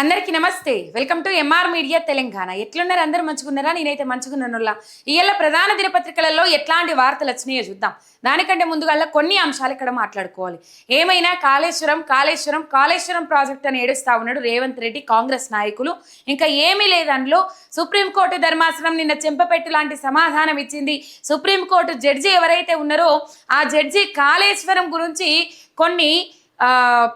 అందరికీ నమస్తే. Welcome to MR media Telangana. ఎట్లున్నారు? అందరూ మంచుకున్నారా నేనైతే మంచుకున్నానులా ఇవాళ ప్రధాన దినపత్రికలలో ఎట్లాంటి వార్తలు వచ్చినాయో చూద్దాం. దానికంటే ముందుగా కొన్ని అంశాలు ఇక్కడ మాట్లాడుకోవాలి. ఏమైనా కాళేశ్వరం కాళేశ్వరం కాళేశ్వరం ప్రాజెక్ట్ అని ఏడుస్తా ఉన్నాడు రేవంత్ రెడ్డి కాంగ్రెస్ నాయకులు. ఇంకా ఏమీ లేదనిలో సుప్రీంకోర్టు ధర్మాసనం నిన్న చెంపపెట్టు లాంటి సమాధానం ఇచ్చింది. సుప్రీంకోర్టు జడ్జి ఎవరైతే ఉన్నారో ఆ జడ్జి కాళేశ్వరం గురించి కొన్ని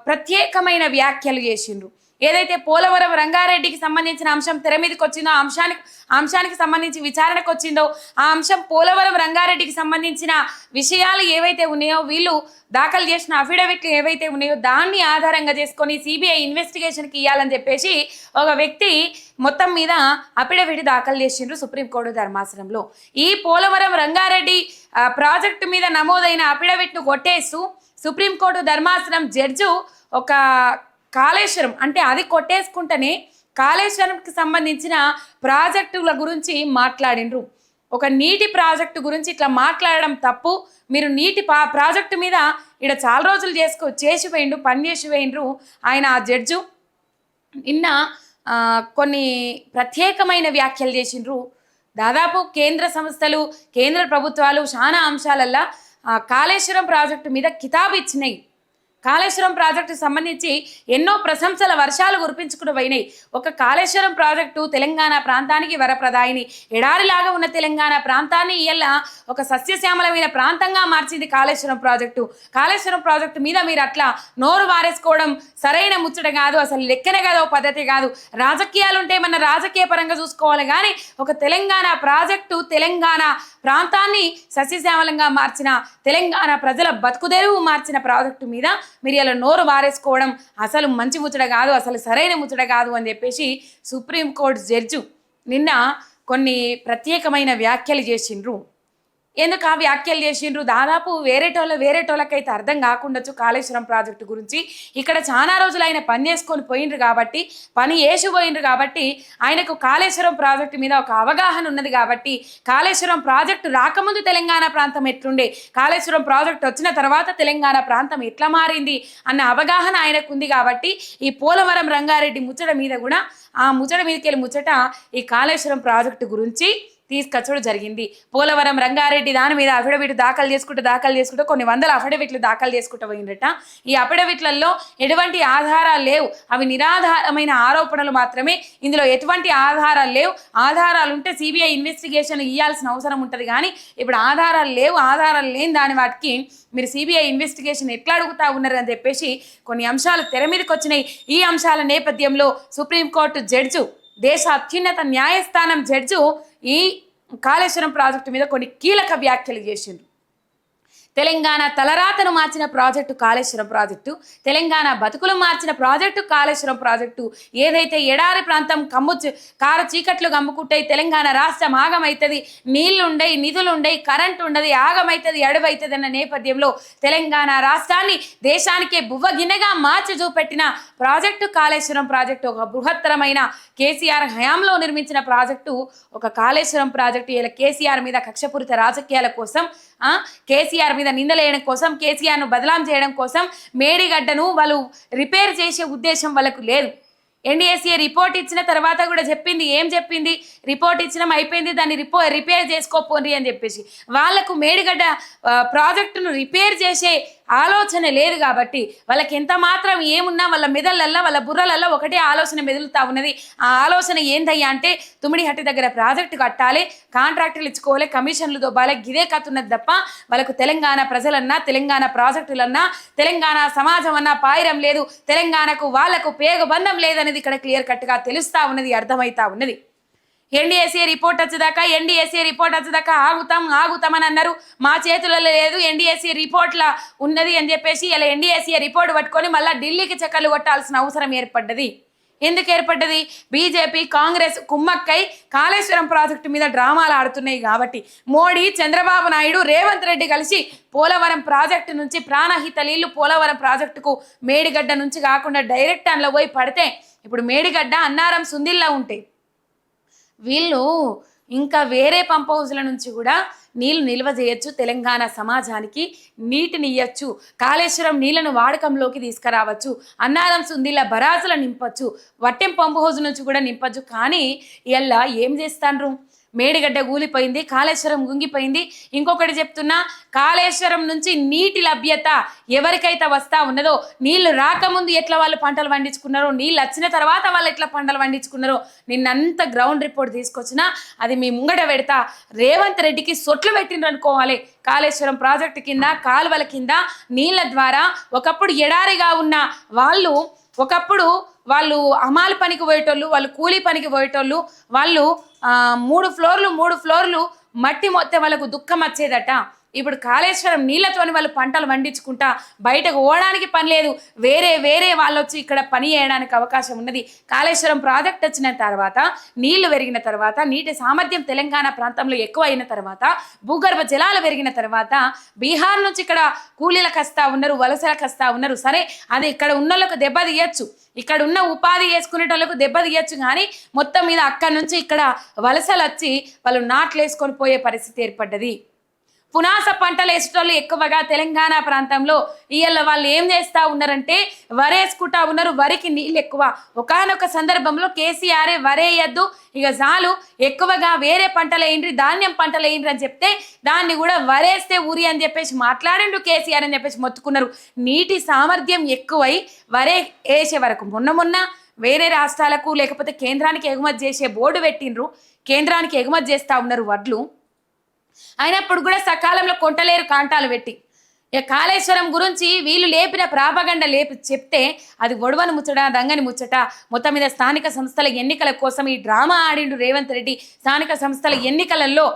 ప్రత్యేకమైన వ్యాఖ్యలు చేసిండ్రు. ఏదైతే పోలవరం రంగారెడ్డికి సంబంధించిన అంశం తెర మీదకి వచ్చిందో అంశానికి అంశానికి సంబంధించి విచారణకు వచ్చిందో ఆ అంశం పోలవరం రంగారెడ్డికి సంబంధించిన విషయాలు ఏవైతే ఉన్నాయో వీళ్ళు దాఖలు చేసిన అఫిడవిట్లు ఏవైతే ఉన్నాయో దాన్ని ఆధారంగా చేసుకొని సిబిఐ ఇన్వెస్టిగేషన్కి ఇవ్వాలని చెప్పేసి ఒక వ్యక్తి మొత్తం మీద అఫిడవిట్ దాఖలు చేసిండ్రు సుప్రీంకోర్టు ధర్మాసనంలో. ఈ పోలవరం రంగారెడ్డి ప్రాజెక్టు మీద నమోదైన అఫిడవిట్ను కొట్టేస్తూ సుప్రీంకోర్టు ధర్మాసనం జడ్జు ఒక కాళేశ్వరం అంటే అది కొట్టేసుకుంటేనే కాళేశ్వరంకి సంబంధించిన ప్రాజెక్టుల గురించి మాట్లాడిండ్రు ఒక నీటి ప్రాజెక్టు గురించి ఇట్లా మాట్లాడడం తప్పు. మీరు నీటి పా ప్రాజెక్టు మీద ఇక్కడ చాలా రోజులు చేసుకో చేసి వేయండు పని చేసి ఆయన ఆ జడ్జు నిన్న కొన్ని ప్రత్యేకమైన వ్యాఖ్యలు చేసిండ్రు. దాదాపు కేంద్ర సంస్థలు కేంద్ర ప్రభుత్వాలు చాలా అంశాలల్లో ఆ, కాళేశ్వరం ప్రాజెక్టు మీద కితాబు ఇచ్చినాయి. కాళేశ్వరం ప్రాజెక్టు సంబంధించి ఎన్నో ప్రశంసల వర్షాలు కురిపించుకుని పోయినాయి. ఒక కాళేశ్వరం ప్రాజెక్టు తెలంగాణ ప్రాంతానికి వరప్రదాయిని. ఎడారిలాగా ఉన్న తెలంగాణ ప్రాంతాన్ని ఇయ్యాల ఒక సస్యశ్యామలమైన ప్రాంతంగా మార్చింది కాళేశ్వరం ప్రాజెక్టు. కాళేశ్వరం ప్రాజెక్టు మీద మీరు అట్లా నోరు వారేసుకోవడం సరైన ముచ్చట కాదు అసలు లెక్కనే కాదు ఓ పద్ధతి కాదు. రాజకీయాలు ఉంటే మన రాజకీయ పరంగా చూసుకోవాలి కానీ ఒక తెలంగాణ ప్రాజెక్టు తెలంగాణ ప్రాంతాన్ని సస్యశ్యామలంగా మార్చిన తెలంగాణ ప్రజల బతుకుదెరువు మార్చిన ప్రాజెక్టు మీద మీరు నోరు వారేసుకోవడం అసలు మంచి ముచ్చట కాదు అసలు సరైన ముచ్చట కాదు అని చెప్పేసి సుప్రీంకోర్టు జడ్జు నిన్న కొన్ని ప్రత్యేకమైన వ్యాఖ్యలు చేసిండ్రు. ఎందుకు ఆ వ్యాఖ్యలు చేసిండ్రు? దాదాపు వేరేటోళ్ళ వేరేటోళ్ళకైతే అర్థం కాకుండొచ్చు కాళేశ్వరం ప్రాజెక్టు గురించి. ఇక్కడ చాలా రోజులు ఆయన పని చేసుకొని పోయిండ్రు కాబట్టి పని వేసి పోయిండ్రు కాబట్టి ఆయనకు కాళేశ్వరం ప్రాజెక్టు మీద ఒక అవగాహన ఉన్నది కాబట్టి కాళేశ్వరం ప్రాజెక్టు రాకముందు తెలంగాణ ప్రాంతం ఎట్లుండే? కాళేశ్వరం ప్రాజెక్టు వచ్చిన తర్వాత తెలంగాణ ప్రాంతం ఎట్లా మారింది? అన్న అవగాహన ఆయనకు ఉంది కాబట్టి ఈ పోలవరం రంగారెడ్డి ముచ్చట మీద కూడా ఆ ముచ్చట మీదకి వెళ్ళి ముచ్చట ఈ కాళేశ్వరం ప్రాజెక్టు గురించి తీసుకొచ్చడం జరిగింది. పోలవరం రంగారెడ్డి దాని మీద అఫిడవిట్ దాఖలు చేసుకుంటూ దాఖలు చేసుకుంటూ కొన్ని వందల అఫిడవిట్లు దాఖలు చేసుకుంటూ పోయిందట ఈ అఫిడవిట్లలో ఎటువంటి ఆధారాలు లేవు. అవి నిరాధారమైన ఆరోపణలు మాత్రమే. ఇందులో ఎటువంటి ఆధారాలు లేవు. ఆధారాలు ఉంటే సిబిఐ ఇన్వెస్టిగేషన్ ఇవ్వాల్సిన అవసరం ఉంటుంది కానీ ఇప్పుడు ఆధారాలు లేవు. ఆధారాలు లేని దాని వాటికి మీరు సిబిఐ ఇన్వెస్టిగేషన్ ఎట్లా అడుగుతా ఉన్నారు అని చెప్పేసి కొన్ని అంశాలు తెర మీదకి వచ్చినాయి. ఈ అంశాల నేపథ్యంలో సుప్రీంకోర్టు జడ్జు దేశ అత్యున్నత న్యాయస్థానం జడ్జు ఈ కాళేశ్వరం ప్రాజెక్టు మీద కొన్ని కీలక వ్యాఖ్యలు చేసిండ్రు. తెలంగాణ తలరాతను మార్చిన ప్రాజెక్టు కాళేశ్వరం ప్రాజెక్టు తెలంగాణ బతుకులు మార్చిన ప్రాజెక్టు కాళేశ్వరం ప్రాజెక్టు. ఏదైతే ఎడారి ప్రాంతం కమ్ము కార చీకట్లు కమ్ముకుంటాయి తెలంగాణ రాష్ట్రం ఆగమవుతుంది నీళ్ళుండయి నిధులుండయి కరెంట్ ఉండదు ఆగమవుతుంది అడవవుతుంది అన్న నేపథ్యంలో తెలంగాణ రాష్ట్రాన్ని దేశానికే బువ్వగిన్నెగా మార్చి చూపెట్టిన ప్రాజెక్టు కాళేశ్వరం ప్రాజెక్టు ఒక బృహత్తరమైన కేసీఆర్ హయాంలో నిర్మించిన ప్రాజెక్టు. ఒక కాళేశ్వరం ప్రాజెక్టు ఇలా కేసీఆర్ మీద కక్షపూరిత రాజకీయాల కోసం కేసీఆర్ మీద నిందలేయడం కోసం కేసీఆర్ను బదలాం చేయడం కోసం మేడిగడ్డను వాళ్ళు రిపేర్ చేసే ఉద్దేశం వాళ్ళకు లేదు. ఎన్డీఎస్ఏ రిపోర్ట్ ఇచ్చిన తర్వాత కూడా చెప్పింది. ఏం చెప్పింది? రిపోర్ట్ ఇచ్చినాం అయిపోయింది. దాన్ని రిపో రిపేర్ చేసుకోపోండి అని చెప్పేసి. వాళ్ళకు మేడిగడ్డ ప్రాజెక్టును రిపేర్ చేసే ఆలోచన లేదు కాబట్టి వాళ్ళకి ఎంత మాత్రం ఏమున్నా వాళ్ళ మెదళ్ళల్లో వాళ్ళ బుర్రలల్లో ఒకటే ఆలోచన మెదులుతా ఉన్నది. ఆ ఆలోచన ఏందయ్యా అంటే తుమ్మిడి హట్టి దగ్గర ప్రాజెక్టు కట్టాలి కాంట్రాక్టులు ఇచ్చుకోవాలి కమిషన్లు దొబ్బాలి గిదే కత్తున్నది తప్ప వాళ్ళకు తెలంగాణ ప్రజలన్నా తెలంగాణ ప్రాజెక్టులన్నా తెలంగాణ సమాజం అన్నా పాయిరం లేదు. తెలంగాణకు వాళ్ళకు పేగబంధం లేదనేది ఇక్కడ క్లియర్ కట్గా తెలుస్తా ఉన్నది అర్థమవుతా ఉన్నది. ఎన్డీఎస్ఏ రిపోర్ట్ వచ్చేదాకా ఎన్డీఎస్ఏ రిపోర్ట్ వచ్చేదాకా ఆగుతాం ఆగుతాం అని అన్నారు. మా చేతులలో లేదు ఎన్డీఎస్ఏ రిపోర్ట్ల ఉన్నది అని చెప్పేసి ఇలా ఎన్డీఎస్ఏ రిపోర్ట్ పట్టుకొని మళ్ళీ ఢిల్లీకి చక్కర్లు కొట్టాల్సిన అవసరం ఏర్పడ్డది. ఎందుకు ఏర్పడ్డది? బీజేపీ కాంగ్రెస్ కుమ్మక్కై కాళేశ్వరం ప్రాజెక్టు మీద డ్రామాలు ఆడుతున్నాయి కాబట్టి. మోడీ చంద్రబాబు నాయుడు రేవంత్ రెడ్డి కలిసి పోలవరం ప్రాజెక్టు నుంచి ప్రాణహిత నీళ్ళు పోలవరం ప్రాజెక్టుకు మేడిగడ్డ నుంచి కాకుండా డైరెక్ట్ అందులో పోయి పడితే ఇప్పుడు మేడిగడ్డ అన్నారం సుందిల్లా ఉంటాయి వీళ్ళు ఇంకా వేరే పంప్ హౌస్ల నుంచి కూడా నీళ్ళు నిల్వ చేయొచ్చు తెలంగాణ సమాజానికి నీటిని ఇయ్యచ్చు కాళేశ్వరం నీళ్ళను వాడకంలోకి తీసుకురావచ్చు అన్నారం సుందిల బరాజుల నింపచ్చు వట్టెం పంప్ హౌస్ నుంచి కూడా నింపచ్చు. కానీ ఇలా ఏం చేస్తాండ్రు? మేడిగడ్డ కూలిపోయింది కాళేశ్వరం గుంగిపోయింది. ఇంకొకటి చెప్తున్నా కాళేశ్వరం నుంచి నీటి లభ్యత ఎవరికైతే వస్తా ఉన్నదో నీళ్ళు రాకముందు ఎట్లా వాళ్ళు పంటలు పండించుకున్నారో నీళ్ళు వచ్చిన తర్వాత వాళ్ళు ఎట్లా పంటలు పండించుకున్నారో నిన్నంత గ్రౌండ్ రిపోర్ట్ తీసుకొచ్చినా అది మీ ముంగట పెడతా. రేవంత్ రెడ్డికి సొట్లు పెట్టిండ్రు అనుకోవాలి. కాళేశ్వరం ప్రాజెక్టు కింద కాలువల కింద నీళ్ళ ద్వారా ఒకప్పుడు ఎడారిగా ఉన్న వాళ్ళు ఒకప్పుడు వాళ్ళు అమాలి పనికి పోయేటోళ్ళు వాళ్ళు కూలీ పనికి పోయేటోళ్ళు వాళ్ళు మూడు ఫ్లోర్లు మూడు ఫ్లోర్లు మట్టి మొత్తం వాళ్ళకు దుఃఖం వచ్చేదట. ఇప్పుడు కాళేశ్వరం నీళ్ళతోని వాళ్ళు పంటలు పండించుకుంటా బయటకు పోవడానికి పని లేదు. వేరే వేరే వాళ్ళు వచ్చి ఇక్కడ పని చేయడానికి అవకాశం ఉన్నది. కాళేశ్వరం ప్రాజెక్ట్ వచ్చిన తర్వాత నీళ్ళు పెరిగిన తర్వాత నీటి సామర్థ్యం తెలంగాణ ప్రాంతంలో ఎక్కువ అయిన తర్వాత భూగర్భ జలాలు పెరిగిన తర్వాత బీహార్ నుంచి ఇక్కడ కూలీలకు వస్తా ఉన్నారు వలసలకు వస్తా ఉన్నారు. సరే అది ఇక్కడ ఉన్న వాళ్ళకు దెబ్బ తీయచ్చు. ఇక్కడ ఉన్న ఉపాధి చేసుకునేటోళ్ళకు దెబ్బ తీయచ్చు కానీ మొత్తం మీద అక్కడి నుంచి ఇక్కడ వలసలు వచ్చి వాళ్ళు నాట్లు వేసుకొని పోయే పరిస్థితి ఏర్పడ్డది. పునాస పంటలు వేసేటోళ్ళు ఎక్కువగా తెలంగాణ ప్రాంతంలో ఇవాళ వాళ్ళు ఏం చేస్తూ ఉన్నారంటే వరేసుకుంటా ఉన్నారు వరికి నీళ్ళు ఎక్కువ. ఒకానొక సందర్భంలో కేసీఆరే వరేయద్దు ఇక చాలు ఎక్కువగా వేరే పంటలు వేయండి ధాన్యం పంటలు వేయండి అని చెప్తే దాన్ని కూడా వరేస్తే ఊరి అని చెప్పేసి మాట్లాడిండు కేసీఆర్ అని చెప్పేసి మొత్తుకున్నారు. నీటి సామర్థ్యం ఎక్కువై వరే వేసే వరకు మొన్న మొన్న వేరే రాష్ట్రాలకు లేకపోతే కేంద్రానికి ఎగుమతి చేసే బోర్డు పెట్టిండ్రు కేంద్రానికి ఎగుమతి చేస్తూ ఉన్నారు వడ్లు. అయినప్పుడు కూడా సకాలంలో కొంటలేరు కాంటాలు పెట్టి. ఇక కాళేశ్వరం గురించి వీళ్ళు లేపిన ప్రాపగండ లేపి చెప్తే అది గొడవను ముచ్చట దంగని ముచ్చట. మొత్తం మీద స్థానిక సంస్థల ఎన్నికల కోసం ఈ డ్రామా ఆడిండు రేవంత్ రెడ్డి. స్థానిక సంస్థల ఎన్నికలలో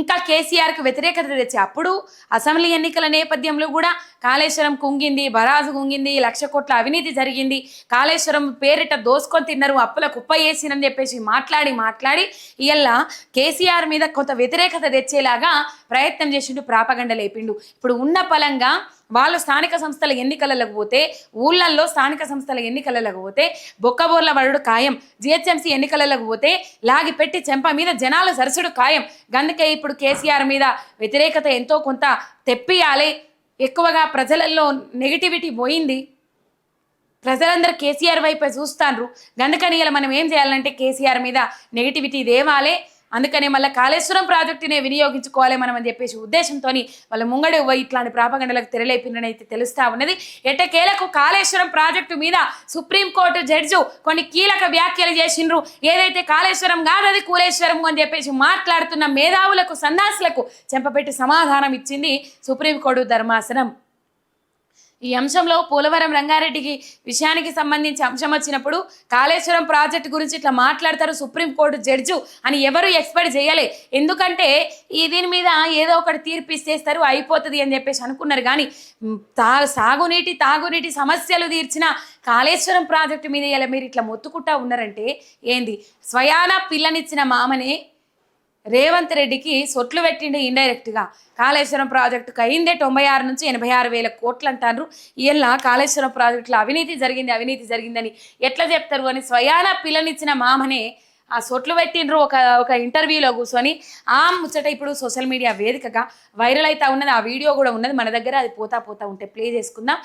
ఇంకా కేసీఆర్కి వ్యతిరేకత తెచ్చి అప్పుడు అసెంబ్లీ ఎన్నికల నేపథ్యంలో కూడా కాళేశ్వరం కుంగింది బరాజు కుంగింది లక్ష కోట్ల అవినీతి జరిగింది. కాళేశ్వరం పేరిట దోసుకొని తిన్నారు అప్పుల కుప్ప వేసినని చెప్పేసి మాట్లాడి మాట్లాడి ఇవాళ కేసీఆర్ మీద కొంత వ్యతిరేకత తెచ్చేలాగా ప్రయత్నం చేసిండు ప్రాపగండ లేపిండు. ఇప్పుడు ఉన్న పలంగా వాళ్ళు స్థానిక సంస్థల ఎన్నికలకు పోతే ఊళ్ళల్లో స్థానిక సంస్థల ఎన్నికలకు పోతే బొక్కబోర్ల వరుడు ఖాయం జిహెచ్ఎంసీ ఎన్నికలకు పోతే లాగి పెట్టి చెంప మీద జనాలు సరసుడు ఖాయం. గందుకే ఇప్పుడు కేసీఆర్ మీద వ్యతిరేకత ఎంతో కొంత తెప్పియాలి. ఎక్కువగా ప్రజలలో నెగిటివిటీ పోయింది. ప్రజలందరూ కేసీఆర్ వైపే చూస్తాండ్రు. గందుకని ఇలా మనం ఏం చేయాలంటే కేసీఆర్ మీద నెగిటివిటీ దేవాలే అందుకనే మళ్ళీ కాళేశ్వరం ప్రాజెక్టునే వినియోగించుకోవాలి మనం అని చెప్పేసి ఉద్దేశంతో వాళ్ళ ముంగడు ఇట్లాంటి ప్రాపగండలకు తెరలేపిందని అయితే తెలుస్తా ఉన్నది. ఎట్టకేలకు కాళేశ్వరం ప్రాజెక్టు మీద సుప్రీంకోర్టు జడ్జు కొన్ని కీలక వ్యాఖ్యలు చేసిండ్రు. ఏదైతే కాళేశ్వరం కాదది కూలేశ్వరం అని చెప్పేసి మాట్లాడుతున్న మేధావులకు సన్నాసులకు చెంపపెట్టి సమాధానం ఇచ్చింది సుప్రీంకోర్టు ధర్మాసనం. ఈ అంశంలో పోలవరం రంగారెడ్డికి విషయానికి సంబంధించి అంశం వచ్చినప్పుడు కాళేశ్వరం ప్రాజెక్టు గురించి ఇట్లా మాట్లాడతారు సుప్రీంకోర్టు జడ్జు అని ఎవరు ఎక్స్పెక్ట్ చేయలే. ఎందుకంటే ఈ దీని మీద ఏదో ఒకటి తీర్పు ఇచ్చేస్తారు అయిపోతుంది అని చెప్పేసి అనుకున్నారు. కానీ తా సాగునీటి తాగునీటి సమస్యలు తీర్చిన కాళేశ్వరం ప్రాజెక్టు మీద ఇలా మీరు ఇట్లా మొత్తుకుంటా ఉన్నారంటే ఏంది? స్వయాన పిల్లనిచ్చిన మామనే రేవంత్ రెడ్డికి సొట్లు పెట్టిండు ఇండైరెక్ట్గా కాళేశ్వరం ప్రాజెక్టుకు అయిందే తొంభై ఆరు నుంచి ఎనభై ఆరు వేల కోట్లు అంటారు ఇలా కాళేశ్వరం ప్రాజెక్టులో అవినీతి జరిగింది అవినీతి జరిగిందని ఎట్లా చెప్తారు అని స్వయాన పిల్లనిచ్చిన మామనే ఆ సొట్లు పెట్టిండ్రు ఒక ఒక ఇంటర్వ్యూలో కూర్చొని. ఆ ముచ్చట ఇప్పుడు సోషల్ మీడియా వేదికగా వైరల్ అవుతా ఉన్నది ఆ వీడియో కూడా ఉన్నది. మన దగ్గర అది పోతా పోతా ఉంటే ప్లే చేసుకుందాం.